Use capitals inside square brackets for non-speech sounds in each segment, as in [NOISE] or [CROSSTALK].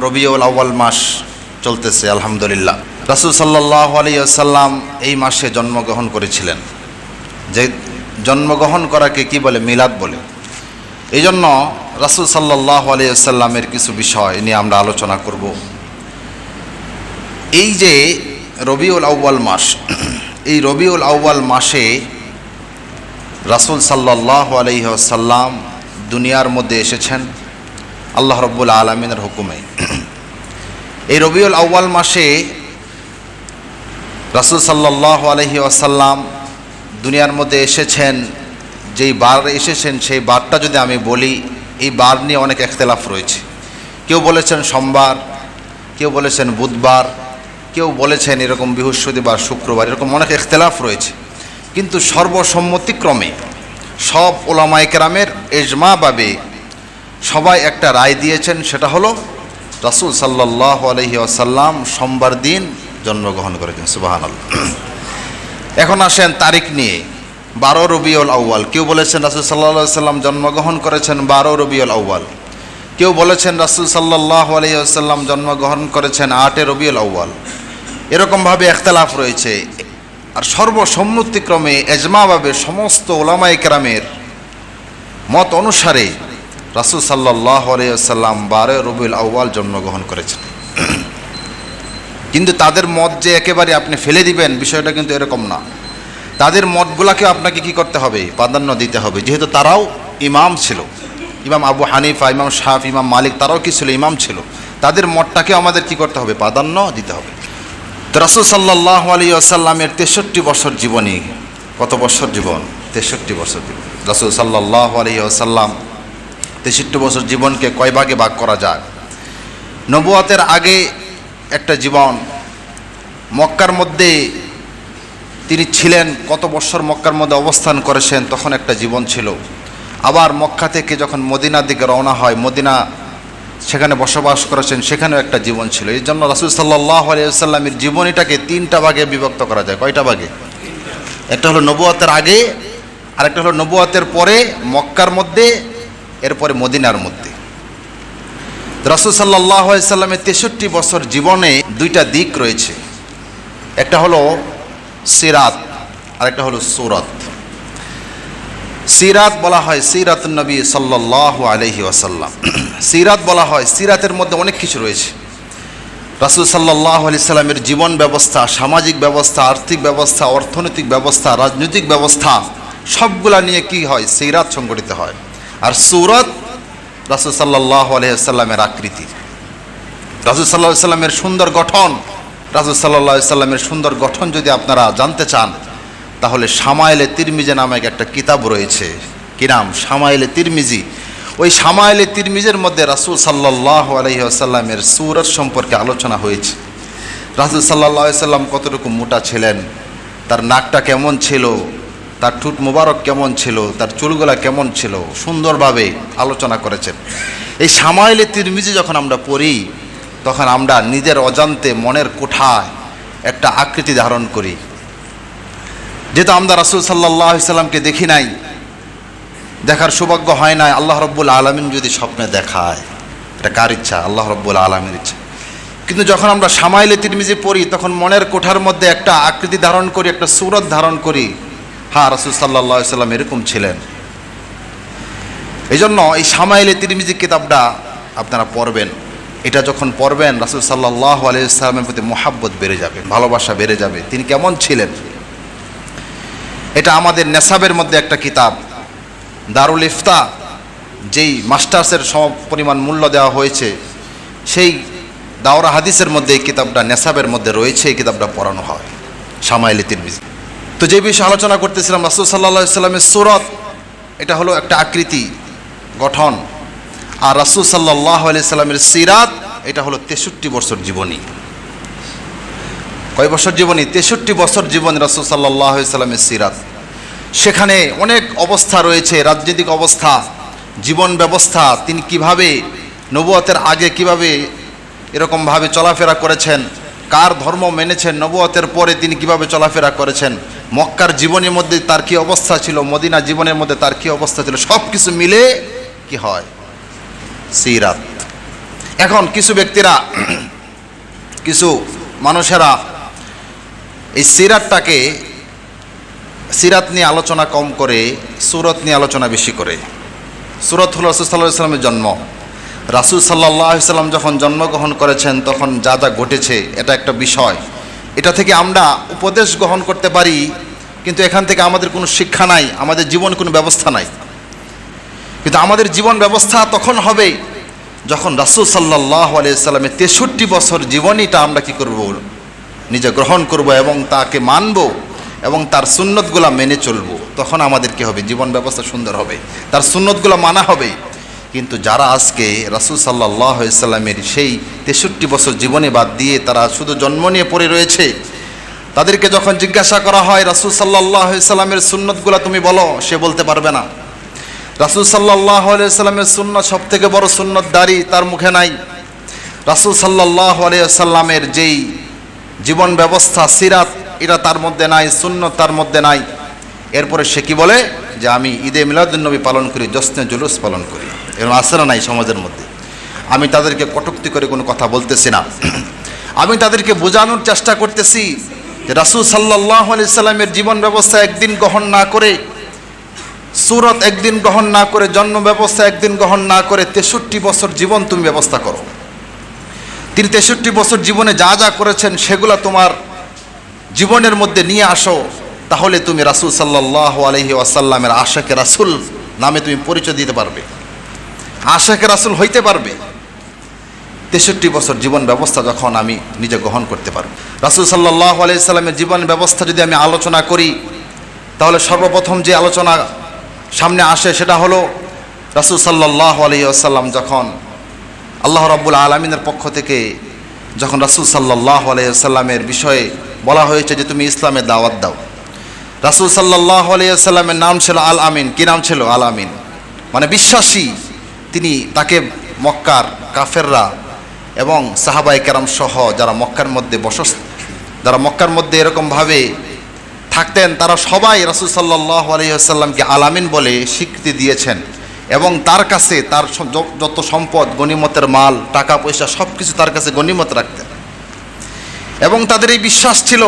রবিউল আউ্বাল মাস চলতেছে, আলহামদুলিল্লাহ। রাসুল সাল্লাহ আলিয়াল্লাম এই মাসে জন্মগ্রহণ করেছিলেন। যে জন্মগ্রহণ করাকে কি বলে? মিলাদ বলে। এই জন্য রাসুল সাল্লাহ আলিয়াল্লামের কিছু বিষয় নিয়ে আমরা আলোচনা করব। এই যে রবিউল আউ্বাল মাস, এই রবিউল আউ্বাল মাসে রাসুল সাল্লাহ আলহিহাসাল্লাম দুনিয়ার মধ্যে এসেছেন। আল্লাহ রব্বুল আলমিনের হুকুমে। এই রবিউল আউ্বাল মাসে রাসুল সাল্লাহ আলহি আসাল্লাম দুনিয়ার মধ্যে এসেছেন, যেই বার এসেছেন, সেই বারটা যদি আমি বলি, এই বার নিয়ে অনেক এখতলাফ রয়েছে। কেউ বলেছেন সোমবার, কেউ বলেছেন বুধবার, কেউ বলেছেন এরকম বৃহস্পতিবার, শুক্রবার, এরকম অনেক এখতলাফ রয়েছে। কিন্তু সর্বসম্মতিক্রমে সব ওলামাইকেরামের এজমাভাবে সবাই একটা রায় দিয়েছেন, সেটা হলো রাসুল সাল্লাহ আলহি আসাল্লাম সোমবার দিন জন্মগ্রহণ করেছেন সুবাহান এখন আসেন তারিখ নিয়ে, বারো রবিউল আউ্বাল কেউ বলেছেন রাসুল সাল্লাহ সাল্লাম জন্মগ্রহণ করেছেন বারো রবিউল আউ্বাল কেউ বলেছেন রাসুল সাল্লাহ আলহিহাল্লাম জন্মগ্রহণ করেছেন আটে রবিউল আউ্বাল এরকমভাবে একতলাফ রয়েছে। আর সর্বসম্মতিক্রমে এজমাভাবে সমস্ত ওলামাই কেরামের মত অনুসারে রাসুল সাল্লাহ আলিয়াল্লাম বারো রবিউল আউ্বাল জন্মগ্রহণ করেছেন। কিন্তু তাদের মত যে একেবারে আপনি ফেলে দিবেন, বিষয়টা কিন্তু এরকম না। তাদের মতগুলাকে আপনাকে কি করতে হবে? প্রাধান্য দিতে হবে। যেহেতু তারাও ইমাম ছিল। ইমাম আবু হানিফা, ইমাম শাহ ইমাম মালিক তারাও কি ছিল? ইমাম ছিল। তাদের মতটাকে আমাদের কি করতে হবে? প্রাধান্য দিতে হবে। তো রাসুল সাল্লাহ আলী আসাল্লামের তেষট্টি বছর জীবনী, কত বছর জীবন? তেষট্টি বছর জীবন। রাসুল সাল্লাহ আলী আসাল্লাম তেষট্টি বছর জীবনকে কয় ভাগে ভাগ করা যায়? নবুয়াতের আগে একটা জীবন, মক্কার মধ্যে তিনি ছিলেন, কত বছর মক্কার মধ্যে অবস্থান করেছেন, তখন একটা জীবন ছিল। আবার মক্কা থেকে যখন মদিনার দিকে রওনা হয়, মদিনা সেখানে বসবাস করেছেন, সেখানেও একটা জীবন ছিল। এই জন্য রাসুল সাল্লাহ আলিয়াল্লামের জীবনীটাকে তিনটা ভাগে বিভক্ত করা যায়। কয়টা ভাগে? একটা হলো নবুয়াতের আগে, আরেকটা হলো নবুয়াতের পরে মক্কার মধ্যে এরপরে মদিনার মধ্যে। রাসুল সাল্লাহ তেষট্টি বছর জীবনে দুইটা দিক রয়েছে। একটা হলো সিরাত, আরেকটা হলো সুরত। সিরাত বলা হয় সিরাত নবী সাল্লাহ আলহি ওয়াসাল্লাম। সিরাত বলা হয়, সিরাতের মধ্যে অনেক কিছু রয়েছে। রাসুল সাল্লাহ আলি সাল্লামের জীবন ব্যবস্থা, সামাজিক ব্যবস্থা, আর্থিক ব্যবস্থা, অর্থনৈতিক ব্যবস্থা, রাজনৈতিক ব্যবস্থা, সবগুলা নিয়ে কি হয়? সিরাত সংগঠিত হয়। আর সুরত রাসুল সাল্লাহ আলহিসাল্লামের আকৃতি। রাসুল সাল্লাহ সাল্লামের সুন্দর গঠন, রাসুল সাল্লাহ সাল্লামের সুন্দর গঠন যদি আপনারা জানতে চান, তাহলে সামাইলে তিরমিজে নামে একটা কিতাব রয়েছে। কি নাম? সামাইলে তিরমিজি। ওই সামাইলে তিরমিজের মধ্যে রাসুল সাল্লাহ আলহিহাসাল্লামের সুরত সম্পর্কে আলোচনা হয়েছে। রাসুল সাল্লাহ সাল্লাম কতটুকু মোটা ছিলেন? তার নাকটা কেমন ছিল? তার ঠুট মোবারক কেমন ছিল, তার চুলগুলা কেমন ছিল, সুন্দরভাবে আলোচনা করেছেন। এই সামাইলে তিরমিজি যখন আমরা পড়ি, তখন আমরা নিজের অজান্তে মনের কোঠায় একটা আকৃতি ধারণ করি। যেহেতু আমরা রাসুল সাল্লাহ সাল্লামকে দেখি নাই, দেখার সৌভাগ্য হয় নাই, আল্লাহ রব্বুল আলমিন যদি স্বপ্নে দেখায়, এটা কার ইচ্ছা? আল্লাহ রব্বুল আলমীর ইচ্ছা। কিন্তু যখন আমরা সামাইলে তিরমিজি পড়ি, তখন মনের কোঠার মধ্যে একটা আকৃতি ধারণ করি, একটা সুরত ধারণ করি হ্যাঁ রাসুল সাল্লাহ সাল্লাম এরকম ছিলেন। এই জন্য এই সামাইলে তিরমিজি কিতাবটা আপনারা পড়বেন। এটা যখন পড়বেন, রাসুল সাল্লাহ আলিয়াল্লামের প্রতি মোহাব্বত বেড়ে যাবে, ভালোবাসা বেড়ে যাবে। তিনি কেমন ছিলেন? এটা আমাদের নেশাবের মধ্যে একটা কিতাব, দারুল ইফতা, যেই মাস্টার্সের সম পরিমাণ মূল্য দেওয়া হয়েছে, সেই দাওরা হাদিসের মধ্যে এই কিতাবটা, নেশাবের মধ্যে রয়েছে, এই কিতাবটা পড়ানো হয় সামাইলি তিরমিজি। তো যে বিষয়ে আলোচনা করতেছিলাম, রাসুল সাল্লাহ সাল্লামের সুরত, এটা হলো একটা আকৃতি গঠন। আর রাসুল সাল্লাহ সাল্লামের সিরাত, এটা হলো তেষট্টি বছর জীবনী। কয় বছর জীবনী? তেষট্টি বছর জীবন রাসুল সাল্লাহ সাল্লামের সিরাত। সেখানে অনেক অবস্থা রয়েছে, রাজনৈতিক অবস্থা, জীবন ব্যবস্থা, তিনি কীভাবে নবুয়তের আগে কীভাবে এরকমভাবে চলাফেরা করেছেন, কার ধর্ম মেনেছেন, নবুয়তের পরে তিনি কীভাবে চলাফেরা করেছেন মক্কার জীবনের মধ্যে তার কি অবস্থা ছিল? মদিনা জীবনের মধ্যে তার কি অবস্থা ছিল? সব কিছু মিলে কি হয়? সিরাত। এখন কিছু ব্যক্তিরা, কিছু মানুষেরা এই সিরাতটাকে, সিরাত নিয়ে আলোচনা কম করে, সুরত নিয়ে আলোচনা বেশি করে। সুরত হল রসুল জন্ম। রাসুল সাল্লাহ সাল্লাম যখন জন্মগ্রহণ করেছেন, তখন যা যা ঘটেছে, এটা একটা বিষয়। এটা থেকে আমরা উপদেশ গ্রহণ করতে পারি, কিন্তু এখান থেকে আমাদের কোনো শিক্ষা নাই, আমাদের জীবন কোনো ব্যবস্থা নাই। কিন্তু আমাদের জীবন ব্যবস্থা তখন হবে যখন রাসুল সাল্লাহ আলিয়াল্লামের তেষট্টি বছর জীবনীটা আমরা কি করব? নিজে গ্রহণ করব এবং তাকে মানব এবং তার সুন্নতগুলা মেনে চলবো। তখন আমাদের কি হবে? জীবন ব্যবস্থা সুন্দর হবে। তার সুন্নতগুলো মানা হবে। কিন্তু যারা আজকে রাসুল সাল্লাহ সাল্লামের সেই তেষট্টি বছর জীবনে বাদ দিয়ে তারা শুধু জন্ম নিয়ে পড়ে রয়েছে, তাদেরকে যখন জিজ্ঞাসা করা হয়, রাসুল সাল্লাহ সাল্লামের সুন্নতগুলা তুমি বলো? সে বলতে পারবে না। রাসুল সাল্লাহ সাল্লামের সুন্নত সব থেকে বড় সুন্নত দাড়ি তার মুখে নাই। রাসুল সাল্লাহ সাল্লামের যেই জীবন ব্যবস্থা, সিরাত, এটা তার মধ্যে নাই, সুন্নত তার মধ্যে নাই। এরপরে সে কি বলে? যে আমি ঈদে মিলাদুলনবী পালন করি, জশ্নে জুলুস পালন করি। এরকম আসে না নাই সমাজের মধ্যে। আমি তাদেরকে কটুক্তি করে কোনো কথা বলতেছি না। আমি তাদেরকে বোঝানোর চেষ্টা করতেছি যে রাসুল সাল্লাহ সাল্লামের জীবন ব্যবস্থা একদিন গ্রহণ না করে, সুরত একদিন গ্রহণ না করে, জন্ম ব্যবস্থা একদিন গ্রহণ না করে, তেষট্টি বছর জীবন তুমি ব্যবস্থা করো। তিনি তেষট্টি বছর জীবনে যা যা করেছেন সেগুলো তোমার জীবনের মধ্যে নিয়ে আসো, তাহলে তুমি রাসুল সাল্লাহ আলহি আসাল্লামের আশাকে রাসুল নামে তুমি পরিচয় দিতে পারবে। আশাকে রাসুল হইতে পারবে। তেষট্টি বছর জীবন ব্যবস্থা যখন আমি নিজে গ্রহণ করতে পারব। রাসুল সাল্লাহ আলি সাল্লামের জীবন ব্যবস্থা যদি আমি আলোচনা করি, তাহলে সর্বপ্রথম যে আলোচনা সামনে আসে সেটা হলো রাসুল সাল্লাহ আলি আসাল্লাম যখন আল্লাহ রাব্বুল আলমিনের পক্ষ থেকে যখন রাসুল সাল্লাহ আলাইসাল্লামের বিষয়ে বলা হয়েছে যে তুমি ইসলামের দাওয়াত দাও। রাসুল সাল্লাহ আলাইসাল্লামের নাম ছিল আল আমিন। কী নাম ছিল? আল আমিন। মানে বিশ্বাসী। তিনি তাকে মক্কার কাফেররা এবং সাহাবাই কেরাম সহ যারা মক্কার মধ্যে বসস যারা মক্কার মধ্যে এরকমভাবে থাকতেন, তারা সবাই রাসুল সাল্লাহ আলহিহাসাল্লামকে আলামিন বলে স্বীকৃতি দিয়েছেন এবং তার কাছে তার যত সম্পদ, গণিমতের মাল, টাকা, পয়সা সব কিছু তার কাছে গণিমত রাখতেন। এবং তাদের এই বিশ্বাস ছিল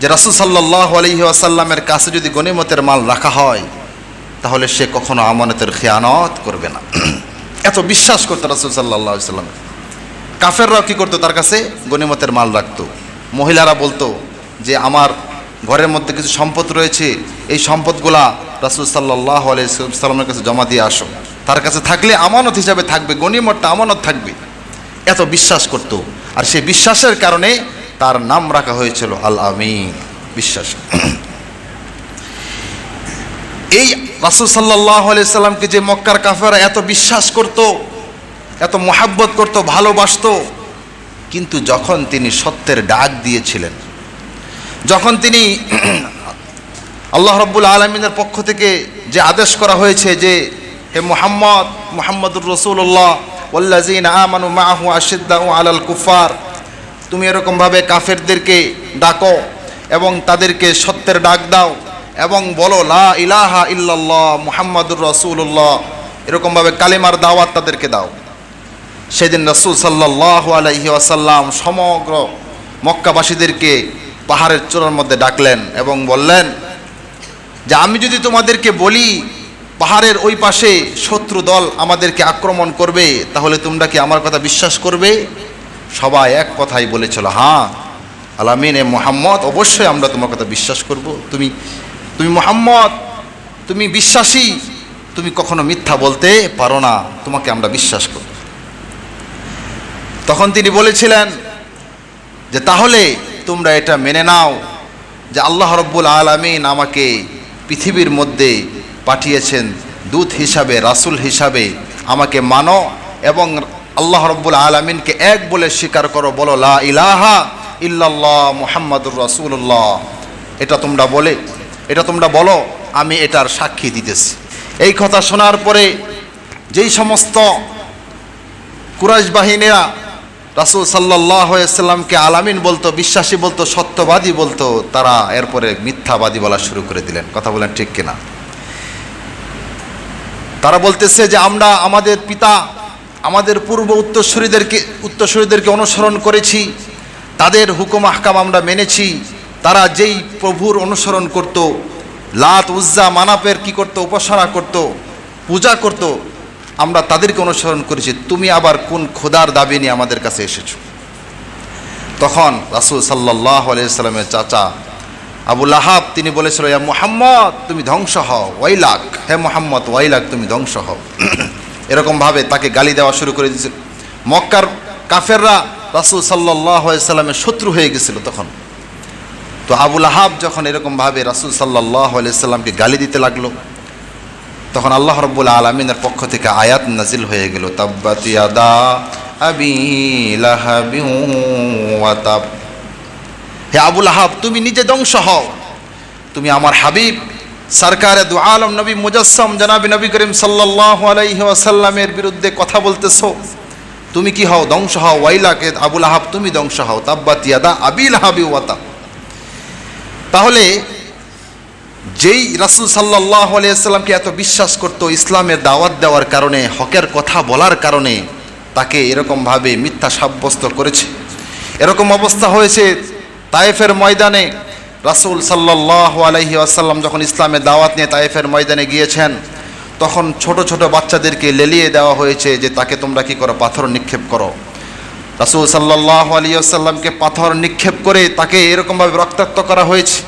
যে রাসুল সাল্লাহ আলহি আসাল্লামের কাছে যদি গণিমতের মাল রাখা হয় তাহলে সে কখনো আমানতের খেয়ানত করবে না। এত বিশ্বাস করতো রাসুল সাল্লাহ সাল্লাম কাফেররাও কী করতো তার কাছে? গণিমতের মাল রাখতো। মহিলারা বলতো যে, আমার ঘরের মধ্যে কিছু সম্পদ রয়েছে, এই সম্পদগুলা রাসুল সাল্লাহ সাল্লামের কাছে জমা দিয়ে আসো। তার কাছে থাকলে আমানত হিসাবে থাকবে, গণিমতটা আমানত থাকবে। এত বিশ্বাস করত। আর সেই বিশ্বাসের কারণে তার নাম রাখা হয়েছিল আল আমিন বিশ্বাস। এই রাসুল সাল্লাহ আলি সাল্লামকে যে মক্কার কাফেরা এত বিশ্বাস করত, এত মহাব্বত করত, ভালোবাসত, কিন্তু যখন তিনি সত্যের ডাক দিয়েছিলেন, যখন তিনি [CLEARS THROAT] আল্লাহ রব্বুল আলমিনের পক্ষ থেকে যে আদেশ করা হয়েছে যে, হে মোহাম্মদ, মোহাম্মদুর রসুল্লাহ ওল্লাজিন আমানু মাহু আশিদ্দাউ আলাল কুফার তুমি এরকমভাবে কাফেরদেরকে ডাকো এবং তাদেরকে সত্যের ডাক দাও। এবং বলো, লা ইলাহা ইল্লাল্লাহ মুহাম্মাদুর রসুল্লাহ এরকমভাবে কালেমার দাওয়াত তাদেরকে দাও। সেদিন রসুল সাল্লাহ আলহি আসাল্লাম সমগ্র মক্কাবাসীদেরকে পাহাড়ের চূড়ার মধ্যে ডাকলেন এবং বললেন, যে আমি যদি তোমাদেরকে বলি, পাহাড়ের ওই পাশে শত্রু দল আমাদেরকে আক্রমণ করবে, তাহলে তোমরা কি আমার কথা বিশ্বাস করবে? সবাই এক কথাই বলেছিল হ্যাঁ আলামিন এ মোহাম্মদ, অবশ্যই আমরা তোমার কথা বিশ্বাস করব। তুমি তুমি মোহাম্মদ, তুমি বিশ্বাসী, তুমি কখনো মিথ্যা বলতে পারো না, তোমাকে আমরা বিশ্বাস করব তখন তিনি বলেছিলেন যে, তাহলে তোমরা এটা মেনে নাও যে আল্লাহ রব্বুল আলমিন আমাকে পৃথিবীর মধ্যে পাঠিয়েছেন দূত হিসাবে, রাসুল হিসাবে। আমাকে মানো এবং আল্লাহ রব্বুল আলমিনকে এক বলে স্বীকার করো, বলো, লা ইলাহা ইল্লাল্লাহ মুহাম্মাদুর রাসূলুল্লাহ। এটা তোমরা বলে এটা তোমরা বলো, আমি এটার সাক্ষী দিতেছি। এই কথা শোনার পরে যেই সমস্ত কুরাইশ বাহিনীরা রাসুল সাল্লাহ সাল্লামকে আলামিন বলতো, বিশ্বাসী বলতো, সত্যবাদী বলতো, তারা এরপরে মিথ্যাবাদী বলা শুরু করে দিলেন। কথা বলেন ঠিক কিনা? তারা বলতেছে যে আমরা আমাদের পিতা, আমাদের পূর্ব উত্তরসূরিদেরকে উত্তরসূরিদেরকে অনুসরণ করেছি, তাদের হুকুম আহকাম আমরা মেনেছি তারা যেই প্রভুর অনুসরণ করত, লাত, উজ্জা, মানাপের কি করত, উপাসনা করত, পূজা করত, আমরা তাদেরকে অনুসরণ করেছি। তুমি আবার কোন খোদার দাবি নিয়ে আমাদের কাছে এসেছ? তখন রাসুল সাল্লাহ আলিয়াল্লামের চাচা আবু লাহাব, তিনি বলেছিল, ইয়া মোহাম্মদ, তুমি ধ্বংস হও, ওয়াইলাক। হে মোহাম্মদ, ওয়াইলাক, তুমি ধ্বংস হও। [CLEARS THROAT] এরকমভাবে তাকে গালি দেওয়া শুরু করে দিয়েছিল মক্কার কাফেররা রাসুল সাল্লাহ সাল্লামের শত্রু হয়ে গেছিল তখন। তো আবুল আহাব যখন এরকমভাবে রাসুল সাল্লাহ সাল্লামকে গালি দিতে লাগল, তখন আল্লাহ রব্বুল আলমিনের পক্ষ থেকে আয়াত নাজিল হয়ে গেল হে আবুল আহাব, তুমি নিজে ধ্বংস হও। তুমি আমার হাবিব, সরকারে দু আলম নবী মুজাসম জনাবি নবী করিম সাল্লাহ আলাইহি ওয়াসাল্লামের বিরুদ্ধে কথা বলতেছো। তুমি কি হও? ধ্বংস হও। ওয়াইলাকে আবুল আহাব, তুমি ধ্বংস হও। তাব্বাত ইয়াদা আবিল হাবি ওয়াতাব তাহলে যেই রাসুল সাল্লাহ আলিয়াল্লামকে এত বিশ্বাস করত ইসলামের দাওয়াত দেওয়ার কারণে, হকের কথা বলার কারণে, তাকে এরকমভাবে মিথ্যা সাব্যস্ত করেছে। এরকম অবস্থা হয়েছে তায়েফের ময়দানে। রাসুল সাল্লাহ আলহি আসাল্লাম যখন ইসলামের দাওয়াত নিয়ে তায়েফের ময়দানে গিয়েছেন, তখন ছোট ছোট বাচ্চাদেরকে লেলিয়ে দেওয়া হয়েছে যে, তাকে তোমরা কি করো? পাথর নিক্ষেপ করো। রাসুল সাল্লাহ আলী আসাল্লামকে পাথর নিক্ষেপ করে তাকে এরকমভাবে রক্তাক্ত করা হয়েছে।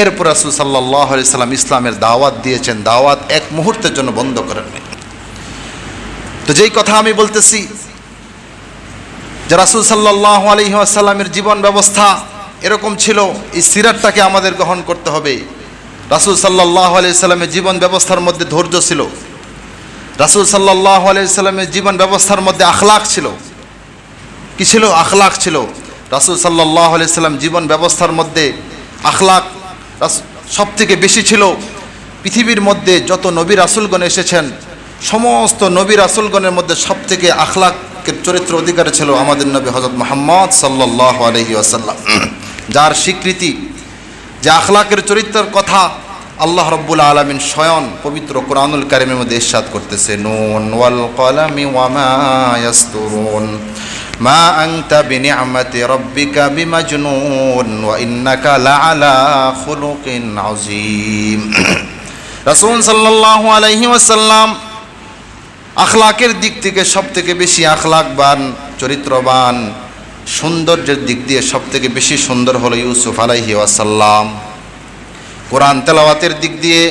এরপর রাসুল সাল্লাহ আলি সাল্লাম ইসলামের দাওয়াত দিয়েছেন। দাওয়াত এক মুহূর্তের জন্য বন্ধ করেননি তো যেই কথা আমি বলতেছি, যে রাসুল সাল্লাহ আলী আসাল্লামের জীবন ব্যবস্থা এরকম ছিল, এই সিরাতটাকে আমাদের গ্রহণ করতে হবে। রাসুল সাল্লাহ আলি সাল্লামের জীবন ব্যবস্থার মধ্যে ধৈর্য ছিল। রাসুল সাল্লাহ আলি সাল্লামের জীবন ব্যবস্থার মধ্যে আখলাক ছিল। কি ছিল? আখলাক ছিল। রাসুল সাল্লাহ সাল্লাম জীবন ব্যবস্থার মধ্যে আখলাক সব থেকে বেশি ছিল। পৃথিবীর মধ্যে যত নবী রাসুলগণ এসেছেন, সমস্ত নবী রাসুলগণের মধ্যে সব থেকে আখলাকের চরিত্র অধিকার ছিল আমাদের নবী হজরত মোহাম্মদ সাল্লাহ আলহি আসাল্লাম যার স্বীকৃতি, যে আখলাকের চরিত্রের কথা আল্লাহ রব্বুল আলমিন স্বয়ন পবিত্র কোরআনুল কারিমের মধ্যে ইরশাদ করতেছে। নুন ওয়াল কলামি ওয়ামা মা আনতা বিনিআমাতি রাব্বিকা বিমাজনুন ওয়া ইন্নাকা লাআলা খুলুকিন আযীম। রাসূল সাল্লাল্লাহু আখলাকের দিক থেকে সবথেকে বেশি আখলাকবান, চরিত্রবান, সৌন্দর্যের দিক দিয়ে সবথেকে বেশি সুন্দর হলো ইউসুফ আলাইহি ওয়াসাল্লাম। কোরআন তেলাওয়াতের দিক দিয়ে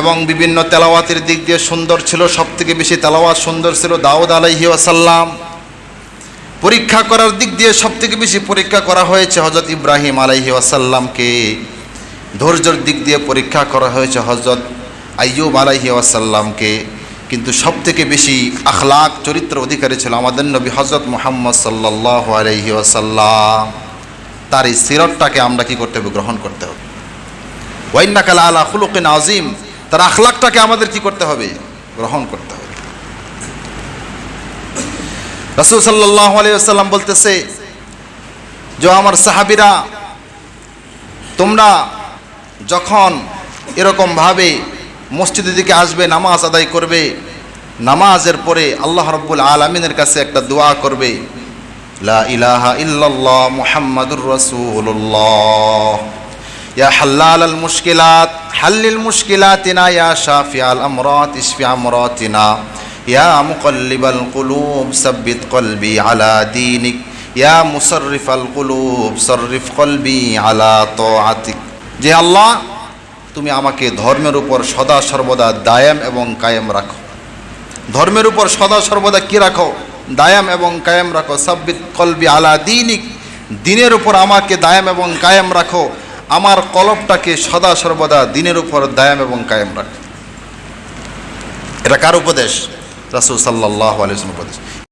এবং বিভিন্ন তেলাওয়াতের দিক দিয়ে সুন্দর ছিল সব থেকে বেশি তেলাওয়াত সুন্দর ছিল দাউদ আলাইহি ওয়াসাল্লাম। পরীক্ষা করার দিক দিয়ে সব থেকে বেশি পরীক্ষা করা হয়েছে হজরত ইব্রাহিম আলাইহি ওয়াসাল্লামকে। ধৈর্যর দিক দিয়ে পরীক্ষা করা হয়েছে হজরত আইয়ুব আলাইহি ওয়াসাল্লামকে। কিন্তু সব থেকে বেশি আখলাক চরিত্র অধিকারী ছিল আমাদের নবী হজরত মোহাম্মদ সাল্লাহ আলাইহি ওয়াসাল্লাম। তার এই সিরতটাকে আমরা কি করতে হবে? গ্রহণ করতে হবে। ওয়াইনাকাল আলা খুলুকিন আজিম তার আখলাকটাকে আমাদের কি করতে হবে? গ্রহণ করতে হবে। রাসুল সাল্লাম বলতেছে, যে আমার সাহাবিরা, তোমরা যখন এরকমভাবে মসজিদের দিকে আসবে, নামাজ আদায় করবে, নামাজের পরে আল্লাহ রব্বুল আলমিনের কাছে একটা দোয়া করবে ইয়া আল মুশকিলাত, হাল্লিল মুশকিলাতিনা, ইয়া শাফিয়াল আমরাত, ইশফি আমরাতিনা। يا مقلب القلوب ثبت قلبي على دينك يا مصرف القلوب صرف قلبي على طاعتك যে আল্লাহ তুমি আমাকে ধর্মের উপর সদা সর্বদা দায়াম এবং কায়েম রাখো ধর্মের উপর সদা সর্বদা কি রাখো দায়াম এবং কায়েম রাখো সাব্বিত কলবি আলা দিনিক দিনের উপর আমাকে দায়াম এবং কায়েম রাখো আমার কলবটাকে সদা সর্বদা দিনের উপর দায়াম এবং কায়েম রাখে এটা কার উপদেশ রাসুল সাল্লাহ আলিয়া উপদেশ।